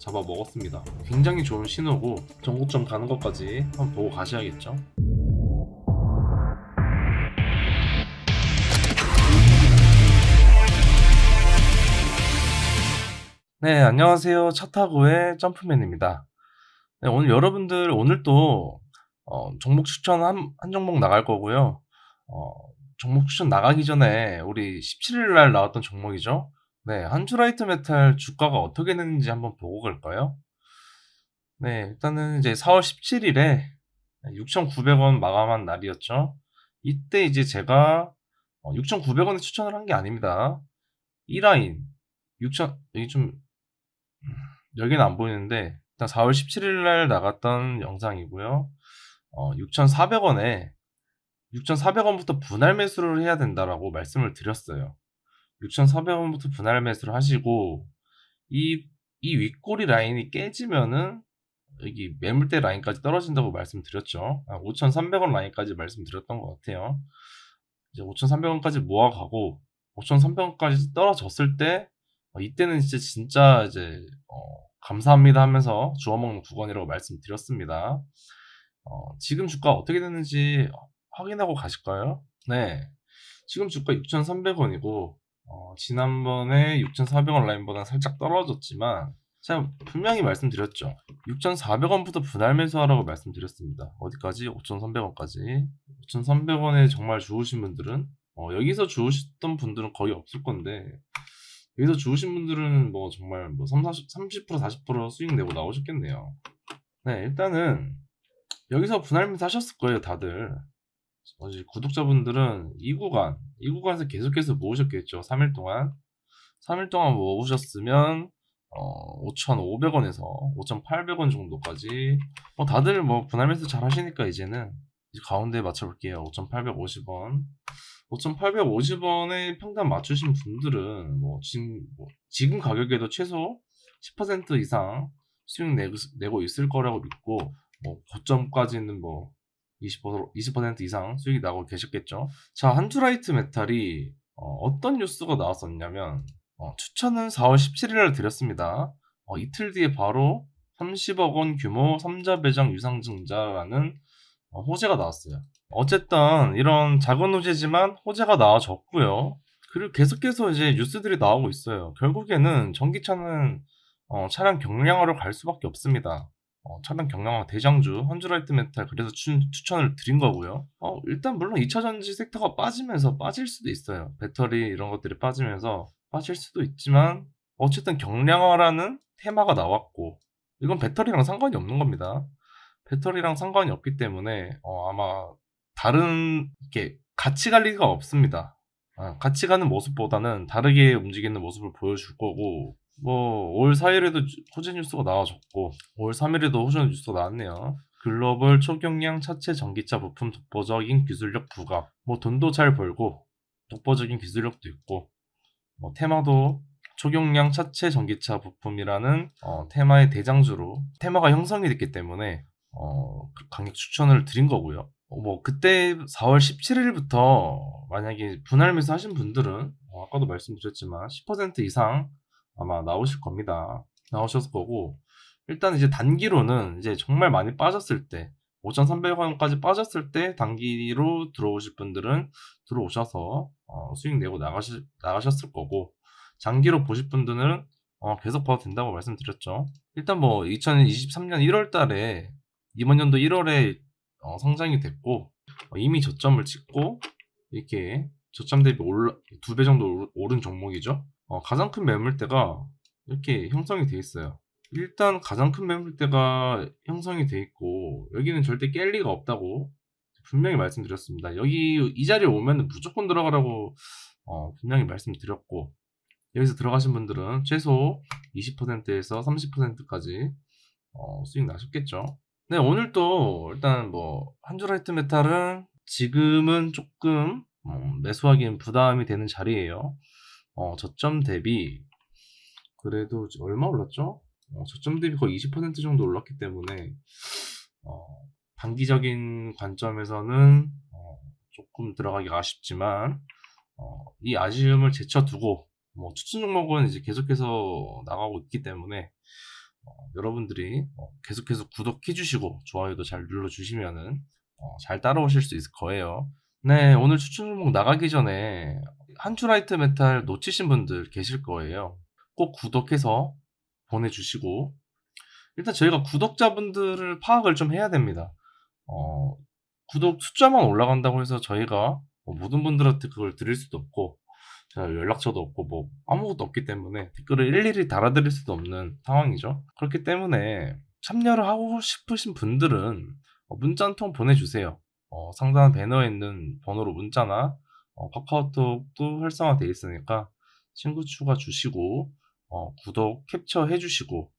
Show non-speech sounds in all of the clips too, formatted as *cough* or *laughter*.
잡아 먹었습니다. 굉장히 좋은 신호고 전고점 가는 것까지 한번 보고 가셔야겠죠. 네, 안녕하세요. 차 타고의 점프맨입니다. 네, 오늘 여러분들 오늘 또 어, 종목 추천 한, 한 종목 나갈 거고요. 어, 종목 추천 나가기 전에 우리 17일 날 나왔던 종목이죠. 네, 한주라이트 메탈 주가가 어떻게 됐는지 한번 보고 갈까요? 네, 일단은 이제 4월 17일에 6,900원 마감한 날이었죠. 이때 이제 제가 6,900원에 추천을 한 게 아닙니다. 이 라인 6,000 여기 좀 음, 여기는 안 보이는데 일단 4월 17일 날 나갔던 영상이고요. 어, 6,400원에 6,400원부터 분할 매수를 해야 된다라고 말씀을 드렸어요. 6,400원부터 분할 매수를 하시고 이, 이 윗꼬리 라인이 깨지면은 여기 매물대 라인까지 떨어진다고 말씀드렸죠. 아, 5,300원 라인까지 말씀드렸던 것 같아요. 이제 5,300원까지 모아가고 5,300원까지 떨어졌을 때 어, 이때는 이제 진짜 이제 어, 감사합니다 하면서 주워먹는 구간이라고 말씀드렸습니다. 어, 지금 주가 어떻게 됐는지 확인하고 가실까요? 네. 지금 주가 6,300원이고, 어, 지난번에 6,400원 라인보다 살짝 떨어졌지만, 제가 분명히 말씀드렸죠. 6,400원부터 분할 매수하라고 말씀드렸습니다. 어디까지? 5,300원까지. 5,300원에 정말 좋으신 분들은, 어, 여기서 주우셨던 분들은 거의 없을 건데, 여기서 주우신 분들은 뭐 정말 뭐 30, 30% 40% 수익 내고 나오셨겠네요. 네, 일단은 여기서 분할 매수 하셨을 거예요, 다들. 어제 구독자분들은 이 구간, 이 구간에서 계속해서 모으셨겠죠, 3일 동안. 3일 동안 모으셨으면, 어, 5,500원에서 5,800원 정도까지. 뭐 다들 뭐 분할 매수 잘 하시니까 이제는 이제 가운데 맞춰볼게요. 5,850원. 5,850원에 평단 맞추신 분들은 뭐 지금, 뭐 지금 가격에도 최소 10% 이상 수익 내고, 내고 있을 거라고 믿고 뭐 고점까지는 뭐 20%, 20% 이상 수익이 나고 계셨겠죠. 자, 한주라이트 메탈이 어, 떤 뉴스가 나왔었냐면 어, 추천은 4월 17일에 드렸습니다. 어, 이틀 뒤에 바로 30억 원 규모 3자 배당 유상증자라는 어, 호재가 나왔어요. 어쨌든 이런 작은 호재지만 호재가 나와졌고요. 그리고 계속해서 이제 뉴스들이 나오고 있어요. 결국에는 전기차는 어, 차량 경량화로 갈 수밖에 없습니다. 어, 차량 경량화 대장주 헌주라이트 메탈 그래서 추, 추천을 드린 거고요. 어, 일단 물론 2차 전지 섹터가 빠지면서 빠질 수도 있어요. 배터리 이런 것들이 빠지면서 빠질 수도 있지만 어쨌든 경량화라는 테마가 나왔고 이건 배터리랑 상관이 없는 겁니다. 배터리랑 상관이 없기 때문에 어, 아마 다른 이렇게 같이 갈 리가 없습니다. 아, 같이 가는 모습보다는 다르게 움직이는 모습을 보여줄 거고 뭐 5월 4일에도 호재 뉴스가 나와줬고 5월 3일에도 호재 뉴스가 나왔네요. 글로벌 초경량 차체 전기차 부품 독보적인 기술력 부각. 뭐 돈도 잘 벌고 독보적인 기술력도 있고 뭐 테마도 초경량 차체 전기차 부품이라는 어, 테마의 대장주로 테마가 형성이 됐기 때문에 어, 강력 추천을 드린 거고요. 어, 뭐 그때 4월 17일부터 만약에 분할 매수 하신 분들은 어, 아까도 말씀드렸지만 10% 이상 아마 나오실 겁니다. 나오셨을 거고 일단 이제 단기로는 이제 정말 많이 빠졌을 때 5,300원까지 빠졌을 때 단기로 들어오실 분들은 들어오셔서 어, 수익 내고 나가시, 나가셨을 거고 장기로 보실 분들은 어, 계속 봐도 된다고 말씀드렸죠. 일단 뭐 2023년 1월 달에 이번 연도 1월에 어, 성장이 됐고 어, 이미 저점을 찍고 이렇게 저점 대비 올라 두 배 정도 오른 종목이죠. 어, 가장 큰 매물대가 이렇게 형성이 돼 있어요. 일단 가장 큰 매물대가 형성이 돼 있고 여기는 절대 깰 리가 없다고 분명히 말씀드렸습니다. 여기 이 자리에 오면 무조건 들어가라고 어, 분명히 말씀드렸고 여기서 들어가신 분들은 최소 20%에서 30%까지 어, 수익 나셨겠죠. 네, 오늘 또 일단 뭐 한주라이트 메탈은 지금은 조금 어, 매수하기엔 부담이 되는 자리예요. 어, 저점 대비 그래도 얼마 올랐죠? 어, 저점 대비 거의 20% 정도 올랐기 때문에 어, 단기적인 관점에서는 어, 조금 들어가기가 아쉽지만 어, 이 아쉬움을 제쳐두고 뭐 추천 종목은 이제 계속해서 나가고 있기 때문에 어, 여러분들이 어, 계속해서 구독해주시고 좋아요도 잘 눌러주시면은 어, 잘 따라오실 수 있을 거예요. 네, 오늘 추천 종목 나가기 전에 한추라이트 메탈 놓치신 분들 계실 거예요. 꼭 구독해서 보내주시고 일단 저희가 구독자분들을 파악을 좀 해야 됩니다. 어, 구독 숫자만 올라간다고 해서 저희가 뭐 모든 분들한테 그걸 드릴 수도 없고 제가 연락처도 없고 뭐 아무것도 없기 때문에 댓글을 일일이 달아드릴 수도 없는 상황이죠. 그렇기 때문에 참여를 하고 싶으신 분들은 어, 문자 한 통 보내주세요. 어, 상단 배너에 있는 번호로 문자나 어, 카카오톡도 활성화되어 있으니까 친구 추가 주시고 어, 구독 캡처 해 주시고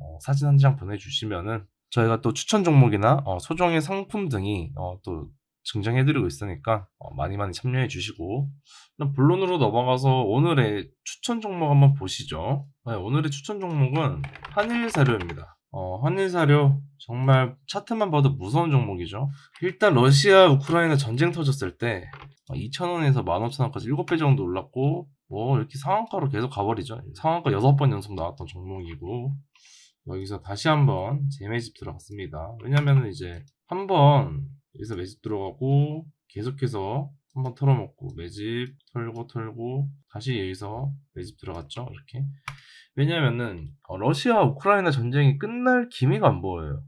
어, 사진 한 장 보내주시면은 저희가 또 추천 종목이나 어, 소정의 상품 등이 어, 또 증정해드리고 있으니까 어, 많이 많이 참여해 주시고 그럼 본론으로 넘어가서 오늘의 추천 종목 한번 보시죠. 네, 오늘의 추천 종목은 한일 사료입니다. 어, 한일사료 정말 차트만 봐도 무서운 종목이죠. 일단 러시아 우크라이나 전쟁 터졌을 때 2,000원에서 15,000원까지 7배 정도 올랐고 뭐 이렇게 상한가로 계속 가버리죠. 상한가 6번 연속 나왔던 종목이고 여기서 다시 한번 재매집 들어갔습니다. 왜냐면은 이제 한번 여기서 매집 들어가고 계속해서 한번 털어먹고 매집 털고 털고 다시 여기서 매집 들어갔죠. 이렇게 왜냐면은 어, 러시아 우크라이나 전쟁이 끝날 기미가 안 보여요.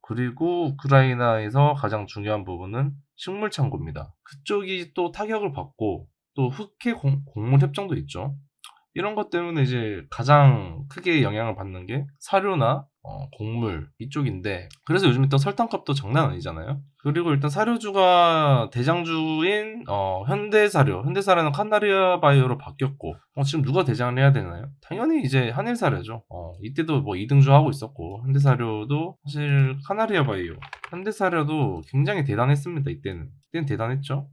그리고 우크라이나에서 가장 중요한 부분은 식물 창고입니다. 그쪽이 또 타격을 받고 또 흑해 공, 곡물 협정도 있죠. 이런 것 때문에 이제 가장 크게 영향을 받는 게 사료나 어, 곡물 이쪽인데 그래서 요즘에 또 설탕값도 장난 아니잖아요. 그리고 일단 사료주가 대장주인 어, 현대사료, 현대사료는 카나리아 바이오로 바뀌었고 어, 지금 누가 대장을 해야 되나요? 당연히 이제 한일사료죠. 어, 이때도 뭐 2등주 하고 있었고 현대사료도 사실 카나리아 바이오, 현대사료도 굉장히 대단했습니다. 이때는 이때는 대단했죠.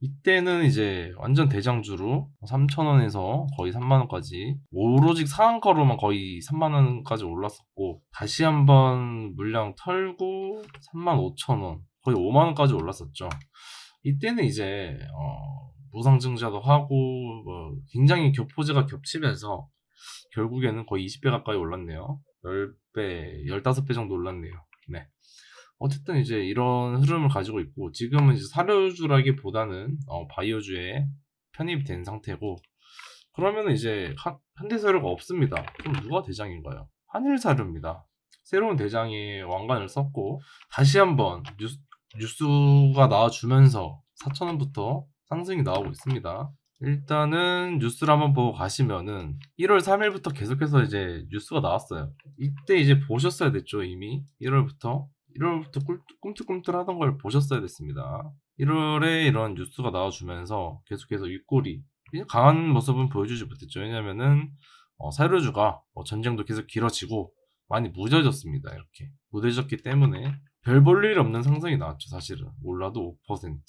이때는 이제 완전 대장주로 3,000원에서 거의 3만원까지 오로지 상한가로만 거의 3만원까지 올랐었고 다시 한번 물량 털고 35,000원 거의 5만원까지 올랐었죠. 이때는 이제 어, 무상증자도 하고 뭐 굉장히 교포제가 겹치면서 결국에는 거의 20배 가까이 올랐네요. 10배, 15배 정도 올랐네요. 네. 어쨌든 이제 이런 흐름을 가지고 있고 지금은 이제 사료주라기보다는 어, 바이오주에 편입이 된 상태고 그러면 이제 하- 현대사료가 없습니다. 그럼 누가 대장인가요? 한일사료입니다. 새로운 대장이 왕관을 썼고 다시 한번 뉴스, 뉴스가 나와주면서 4,000원부터 상승이 나오고 있습니다. 일단은 뉴스를 한번 보고 가시면은 1월 3일부터 계속해서 이제 뉴스가 나왔어요. 이때 이제 보셨어야 됐죠 이미 1월부터 1월부터 꿈틀꿈틀 하던 걸 보셨어야 됐습니다. 1월에 이런 뉴스가 나와주면서 계속해서 윗골이 강한 모습은 보여주지 못했죠. 왜냐면은 어, 사료주가 어, 전쟁도 계속 길어지고 많이 무뎌졌습니다. 이렇게 무뎌졌기 때문에 별 볼 일 없는 상승이 나왔죠. 사실은 올라도 5%,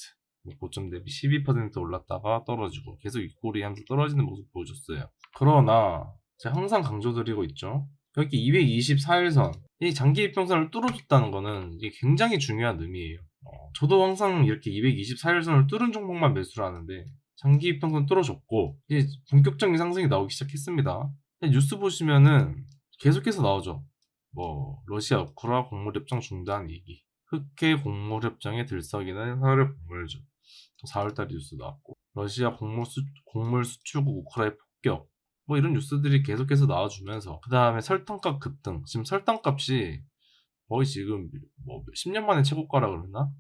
뭐 고점 대비 12% 올랐다가 떨어지고 계속 윗골이 하면서 떨어지는 모습 보여줬어요. 그러나 제가 항상 강조드리고 있죠. 여기 224일선 이 장기 이평선을 뚫어줬다는 거는 이게 굉장히 중요한 의미예요. 어, 저도 항상 이렇게 224일선을 뚫은 종목만 매수를 하는데 장기 이평선 뚫어줬고 이제 본격적인 상승이 나오기 시작했습니다. 뉴스 보시면은 계속해서 나오죠. 뭐 러시아 우크라 곡물협정 중단 얘기, 흑해 곡물협정에 들썩이는 사료 곡물주, 또 4월달 뉴스 나왔고 러시아 곡물, 수, 곡물 수출국 우크라의 폭격, 뭐 이런 뉴스들이 계속해서 나와주면서 그 다음에 설탕값 급등. 지금 설탕값이 거의 지금 뭐 10년 만에 최고가라 그러나?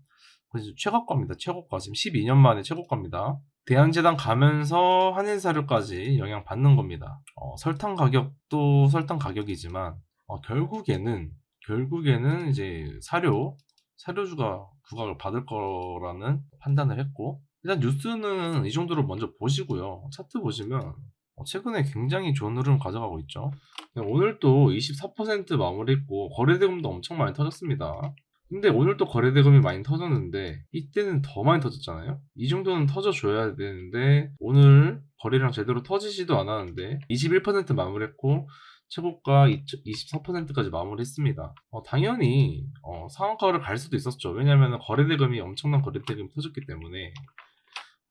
지금 최고가입니다. 최고가. 지금 12년 만에 최고가입니다. 대한제당 가면서 한인사료까지 영향 받는 겁니다. 어, 설탕 가격도 설탕 가격이지만 어, 결국에는 결국에는 이제 사료 사료주가 부각을 받을 거라는 판단을 했고 일단 뉴스는 이 정도로 먼저 보시고요. 차트 보시면 어, 최근에 굉장히 좋은 흐름 가져가고 있죠. 네, 오늘 또24% 마무리했고 거래대금도 엄청 많이 터졌습니다. 근데 오늘 또 거래대금이 많이 터졌는데 이때는 더 많이 터졌잖아요. 이 정도는 터져줘야 되는데 오늘 거래량 제대로 터지지도 않았는데 21% 마무리했고 최고가 24%까지 마무리했습니다. 어, 당연히 어, 상한가를 갈 수도 있었죠. 왜냐하면 거래대금이 엄청난 거래대금이 터졌기 때문에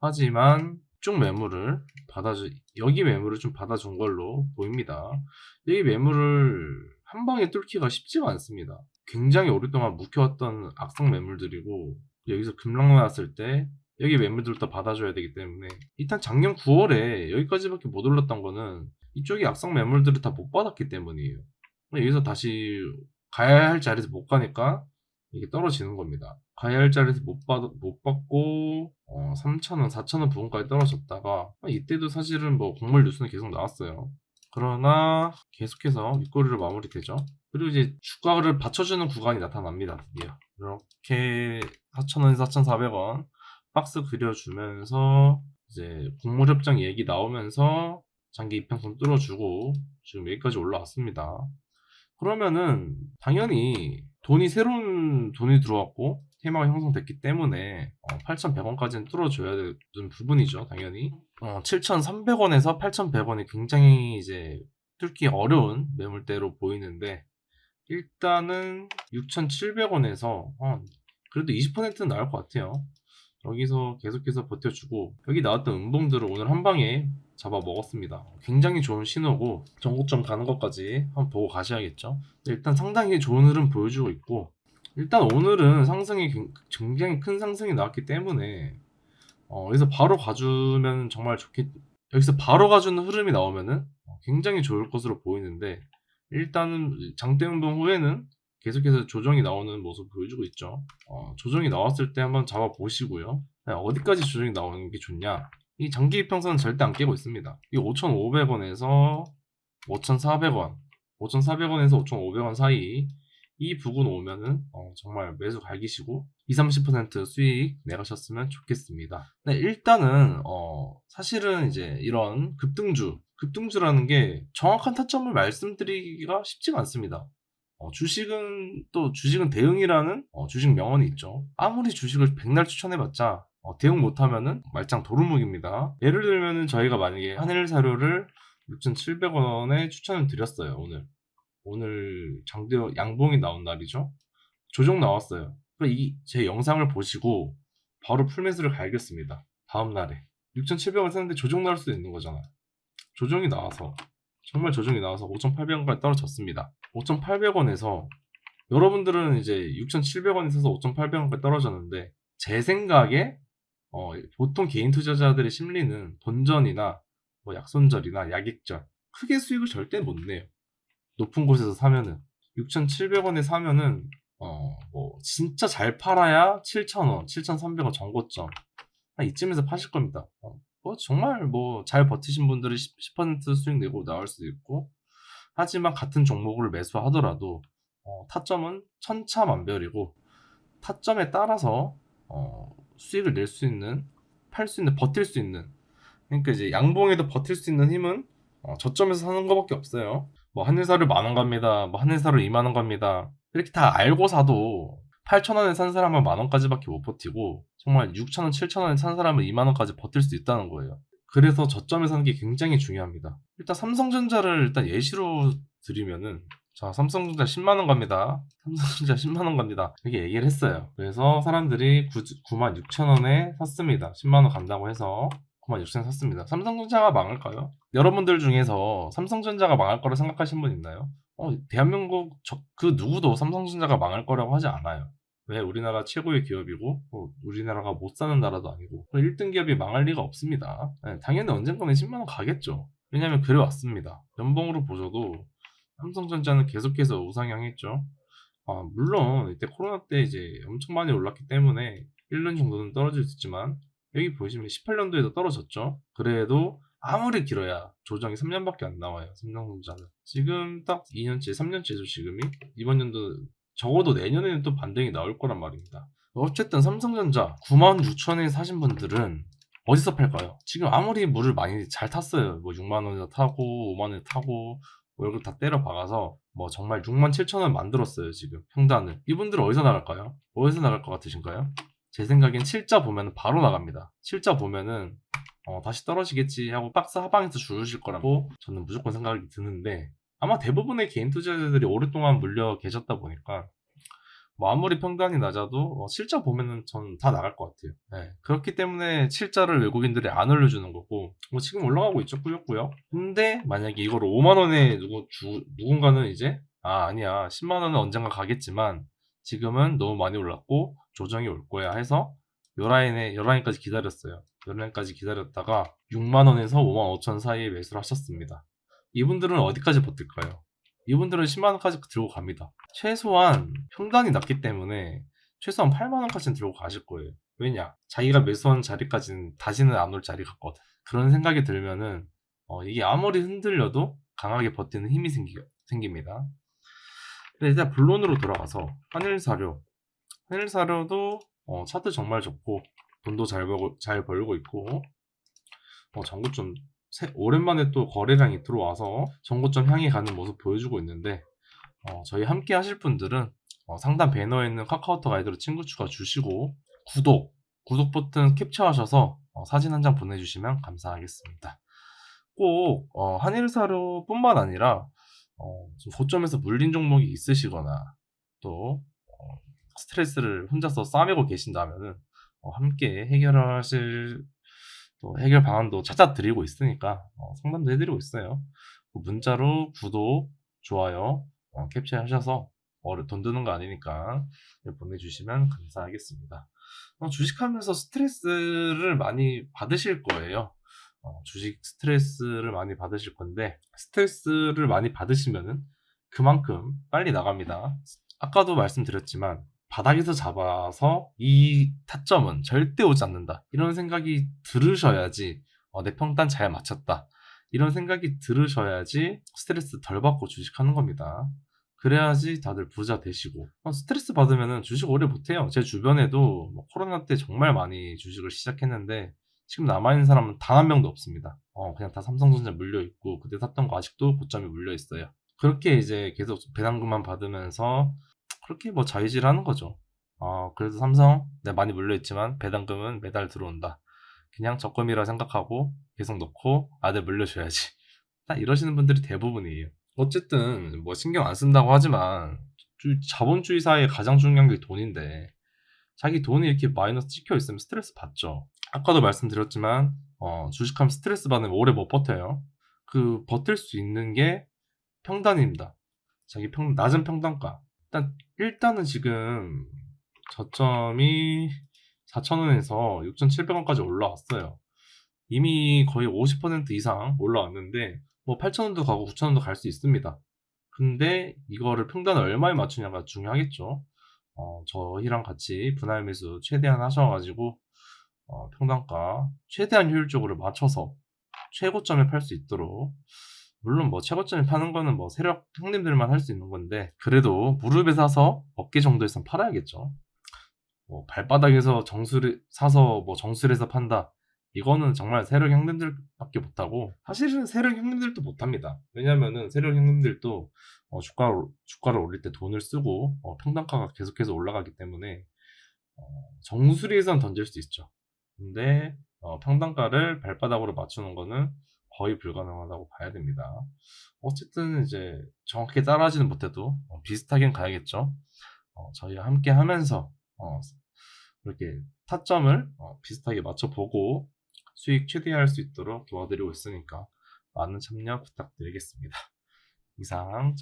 하지만 쭉 매물을 받아주 여기 매물을 좀 받아준 걸로 보입니다. 여기 매물을 한 방에 뚫기가 쉽지가 않습니다. 굉장히 오랫동안 묵혀왔던 악성 매물들이고 여기서 급락 나왔을 때 여기 매물들도 받아줘야 되기 때문에 일단 작년 9월에 여기까지밖에 못 올랐던 거는 이쪽이 악성 매물들을 다 못 받았기 때문이에요. 여기서 다시 가야 할 자리에서 못 가니까 이게 떨어지는 겁니다. 가야 할 자리에서 못, 받, 못 받고 어, 3,000원, 4,000원 부분까지 떨어졌다가 이때도 사실은 뭐 곡물 뉴스는 계속 나왔어요. 그러나 계속해서 윗꼬리로 마무리되죠. 그리고 이제 주가를 받쳐주는 구간이 나타납니다. 드디어 이렇게 4,000원에서 4,400원 박스 그려주면서 이제 곡물 협정 얘기 나오면서 장기 이평선 뚫어주고 지금 여기까지 올라왔습니다. 그러면은 당연히 돈이 새로운 돈이 들어왔고 테마가 형성됐기 때문에 8,100원까지는 뚫어줘야 되는 부분이죠, 당연히. 어, 7,300원에서 8,100원이 굉장히 이제 뚫기 어려운 매물대로 보이는데 일단은 6,700원에서 그래도 20%는 나올 것 같아요. 여기서 계속해서 버텨주고 여기 나왔던 음봉들을 오늘 한 방에 잡아 먹었습니다. 굉장히 좋은 신호고 전고점 가는 것까지 한번 보고 가셔야겠죠. 일단 상당히 좋은 흐름 보여주고 있고 일단 오늘은 상승이 굉- 굉장히 큰 상승이 나왔기 때문에 어, 여기서 바로 가주면 정말 좋겠 여기서 바로 가주는 흐름이 나오면은 어, 굉장히 좋을 것으로 보이는데 일단은 장대 운동 후에는 계속해서 조정이 나오는 모습 보여주고 있죠. 어, 조정이 나왔을 때 한번 잡아 보시고요. 어디까지 조정이 나오는 게 좋냐? 이 장기 이평선은 절대 안 깨고 있습니다. 이 5,500원에서 5,400원, 5,400원에서 5,500원 사이 이 부근 오면은 어, 정말 매수 갈기시고 20, 30% 수익 내가셨으면 좋겠습니다. 네, 일단은 어, 사실은 이제 이런 급등주, 급등주라는 게 정확한 타점을 말씀드리기가 쉽지가 않습니다. 어, 주식은 또 주식은 대응이라는 어, 주식 명언이 있죠. 아무리 주식을 백날 추천해봤자 어, 대응 못하면은 말짱 도루묵입니다. 예를 들면은 저희가 만약에 한일 사료를 6,700원에 추천을 드렸어요 오늘. 오늘 장대 양봉이 나온 날이죠. 조정 나왔어요. 이제 영상을 보시고 바로 풀매수를 갈겼습니다. 다음 날에 6,700원 샀는데 조정 나올 수도 있는 거잖아. 조정이 나와서 정말 조정이 나와서 5,800원까지 떨어졌습니다. 5,800원에서 여러분들은 이제 6,700원에 사서 5,800원까지 떨어졌는데 제 생각에 어, 보통 개인 투자자들의 심리는 본전이나 뭐 약손절이나 약익절 크게 수익을 절대 못 내요. 높은 곳에서 사면은 6,700원에 사면은 어 뭐 진짜 잘 팔아야 7,000원, 7,300원 정고점 한 이쯤에서 파실 겁니다. 어, 뭐 정말 뭐 잘 버티신 분들은 10, 10% 수익 내고 나올 수도 있고 하지만 같은 종목을 매수하더라도 어, 타점은 천차만별이고 타점에 따라서 어, 수익을 낼 수 있는 팔 수 있는 버틸 수 있는 그러니까 이제 양봉에도 버틸 수 있는 힘은 어, 저점에서 사는 것밖에 없어요. 뭐 한일사를 만 원 갑니다. 뭐 한일사를 2만 원 갑니다. 이렇게 다 알고 사도 8,000원에 산 사람은 만 원까지밖에 못 버티고 정말 6,000원, 7,000원에 산 사람은 2만 원까지 버틸 수 있다는 거예요. 그래서 저점에 사는 게 굉장히 중요합니다. 일단 삼성전자를 일단 예시로 드리면은 자 삼성전자 10만 원 갑니다. 삼성전자 *laughs* 10만 원 갑니다. 이렇게 얘기를 했어요. 그래서 사람들이 9, 9만 6천 원에 샀습니다. 10만 원 간다고 해서 9만 6천 원 샀습니다. 삼성전자가 망할까요? 여러분들 중에서 삼성전자가 망할 거라 생각하신 분 있나요? 어, 대한민국 저, 그 누구도 삼성전자가 망할 거라고 하지 않아요. 왜 우리나라 최고의 기업이고 뭐 우리나라가 못 사는 나라도 아니고 1등 기업이 망할 리가 없습니다. 네, 당연히 언젠가는 10만 원 가겠죠. 왜냐하면 그래 왔습니다. 연봉으로 보셔도 삼성전자는 계속해서 우상향했죠. 아, 물론 이때 코로나 때 이제 엄청 많이 올랐기 때문에 1년 정도는 떨어질 수 있지만 여기 보시면 18년도에도 떨어졌죠. 그래도 아무리 길어야 조정이 3년밖에 안 나와요. 삼성전자는 지금 딱 2년째, 3년째죠 지금이 이번 연도 적어도 내년에는 또 반등이 나올 거란 말입니다. 어쨌든 삼성전자 9만 6천에 사신 분들은 어디서 팔까요? 지금 아무리 물을 많이 잘 탔어요. 뭐 6만 원에 타고 5만 원에 타고 월급 다 때려 박아서 뭐 정말 6만 7천 원 만들었어요 지금 평단을. 이분들은 어디서 나갈까요? 어디서 나갈 것 같으신가요? 제 생각엔 7자 보면 바로 나갑니다. 7자 보면은 어, 다시 떨어지겠지 하고 박스 하방에서 주실 거라고 저는 무조건 생각이 드는데 아마 대부분의 개인 투자자들이 오랫동안 물려 계셨다 보니까 뭐 아무리 평단이 낮아도 어, 실자 보면은 전 다 나갈 것 같아요. 네. 그렇기 때문에 실자를 외국인들이 안 올려주는 거고 뭐 지금 올라가고 있죠 꾸역꾸역. 근데 만약에 이걸 5만 원에 누구 주, 누군가는 이제 아, 아니야. 10만 원은 언젠가 가겠지만 지금은 너무 많이 올랐고 조정이 올 거야 해서 요 라인에 요 라인까지 기다렸어요. 요 라인까지 기다렸다가 6만 원에서 5만 5천 사이에 매수를 하셨습니다. 이분들은 어디까지 버틸까요? 이분들은 10만 원까지 들고 갑니다. 최소한 평단이 낮기 때문에 최소한 8만 원까지는 들고 가실 거예요. 왜냐? 자기가 매수한 자리까지는 다시는 안 올 자리 같거든. 그런 생각이 들면은 어, 이게 아무리 흔들려도 강하게 버티는 힘이 생기, 생깁니다. 근데 일단 본론으로 돌아가서 한일사료. 한일사료도 어, 차트 정말 좋고 돈도 잘 벌고, 잘 벌고 있고 어, 전고점 새- 오랜만에 또 거래량이 들어와서 전고점 향해 가는 모습 보여주고 있는데 어, 저희 함께 하실 분들은 어, 상단 배너에 있는 카카오톡 아이디로 친구 추가 주시고 구독 구독 버튼 캡처하셔서 어, 사진 한 장 보내주시면 감사하겠습니다. 꼭 어, 한일사료뿐만 아니라 어, 좀 고점에서 물린 종목이 있으시거나 또 어, 스트레스를 혼자서 싸매고 계신다면은 어, 함께 해결하실 또 해결 방안도 찾아드리고 있으니까 어, 상담도 해드리고 있어요. 그 문자로 구독, 좋아요 어, 캡처하셔서 어려 돈 드는 거 아니니까 보내주시면 감사하겠습니다. 어, 주식하면서 스트레스를 많이 받으실 거예요. 어, 주식 스트레스를 많이 받으실 건데 스트레스를 많이 받으시면은 그만큼 빨리 나갑니다. 아까도 말씀드렸지만 바닥에서 잡아서 이 타점은 절대 오지 않는다. 이런 생각이 들으셔야지 어, 내 평단 잘 맞췄다. 이런 생각이 들으셔야지 스트레스 덜 받고 주식하는 겁니다. 그래야지 다들 부자 되시고 어, 스트레스 받으면 주식 오래 못해요. 제 주변에도 뭐 코로나 때 정말 많이 주식을 시작했는데 지금 남아있는 사람은 단 한 명도 없습니다. 어, 그냥 다 삼성전자 물려있고 그때 샀던 거 아직도 고점이 물려있어요. 그렇게 이제 계속 배당금만 받으면서 그렇게 뭐 자유질 하는 거죠. 어, 그래도 삼성 내가 많이 물려있지만 배당금은 매달 들어온다. 그냥 적금이라 생각하고 계속 넣고 아들 물려줘야지. *laughs* 딱 이러시는 분들이 대부분이에요. 어쨌든 뭐 신경 안 쓴다고 하지만 주- 자본주의 사회의 가장 중요한 게 돈인데 자기 돈이 이렇게 마이너스 찍혀 있으면 스트레스 받죠. 아까도 말씀드렸지만 어, 주식하면 스트레스 받으면 오래 못 버텨요. 그 버틸 수 있는 게 평단입니다. 자기 평 낮은 평단가. 일단 일단은 지금 저점이 4,000원에서 6,700원까지 올라왔어요. 이미 거의 50% 이상 올라왔는데 뭐 8,000원도 가고 9,000원도 갈 수 있습니다. 근데 이거를 평단을 얼마에 맞추냐가 중요하겠죠. 어, 저희랑 같이 분할 매수 최대한 하셔가지고 어, 평단가 최대한 효율적으로 맞춰서 최고점에 팔 수 있도록 물론 뭐 최고점에 파는 거는 뭐 세력 형님들만 할 수 있는 건데 그래도 무릎에 사서 어깨 정도에선 팔아야겠죠. 뭐 발바닥에서 정수를 사서 뭐 정수해서 판다. 이거는 정말 세력 형님들밖에 못하고 사실은 세력 형님들도 못합니다. 왜냐면은 세력 형님들도 어, 주가를 주가를 올릴 때 돈을 쓰고 어, 평단가가 계속해서 올라가기 때문에 어, 정수리에선 던질 수 있죠. 근데 어, 평단가를 발바닥으로 맞추는 거는 거의 불가능하다고 봐야 됩니다. 어쨌든 이제 정확하게 따라하지는 못해도 어, 비슷하긴 가야겠죠. 어, 저희와 함께 하면서 어, 이렇게 타점을 어, 비슷하게 맞춰보고 수익 최대화할 수 있도록 도와드리고 있으니까 많은 참여 부탁드리겠습니다. 이상